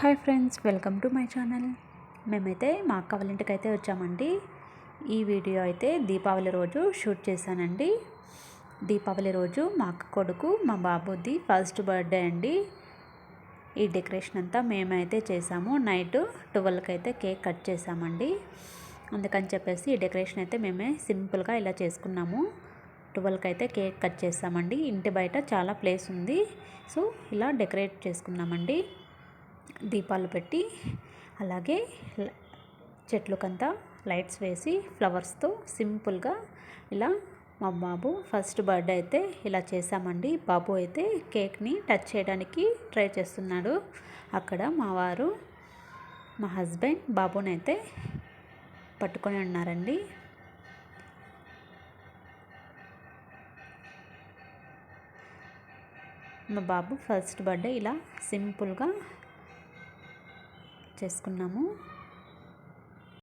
Hi friends welcome to my channel. మేమైతే మా అక్క వాళ్ళ ఇంటికి అయితే వచ్చామండి. ఈ వీడియో అయితే దీపావళి రోజు షూట్ చేశానండి. దీపావళి రోజు మా అక్క కొడుకు మా బాబుది ఫస్ట్ బర్త్డే అండి. ఈ డెకరేషన్ అంతా మేమైతే చేసాము నైట్ ట్వెల్వ్కి అయితే కేక్ కట్ చేసామండి అందుకని చెప్పేసి ఈ డెకరేషన్ అయితే మేమే సింపుల్గా ఇలా చేసుకున్నాము. ట్వెల్వ్కి అయితే కేక్ కట్ చేసామండి ఇంటి బయట చాలా ప్లేస్ ఉంది. సో ఇలా డెకరేట్ చేసుకున్నామండి. దీపాలు పెట్టి అలాగే చెట్లకంతా లైట్స్ వేసి ఫ్లవర్స్తో సింపుల్గా ఇలా మా బాబు ఫస్ట్ బర్త్డే అయితే ఇలా చేశామండి. బాబు అయితే కేక్ని టచ్ చేయడానికి ట్రై చేస్తున్నాడు. అక్కడ మా వారు మా హస్బెండ్ బాబునైతే పట్టుకొని ఉన్నారండి. మా బాబు ఫస్ట్ బర్త్డే ఇలా సింపుల్గా చేసుకున్నాము.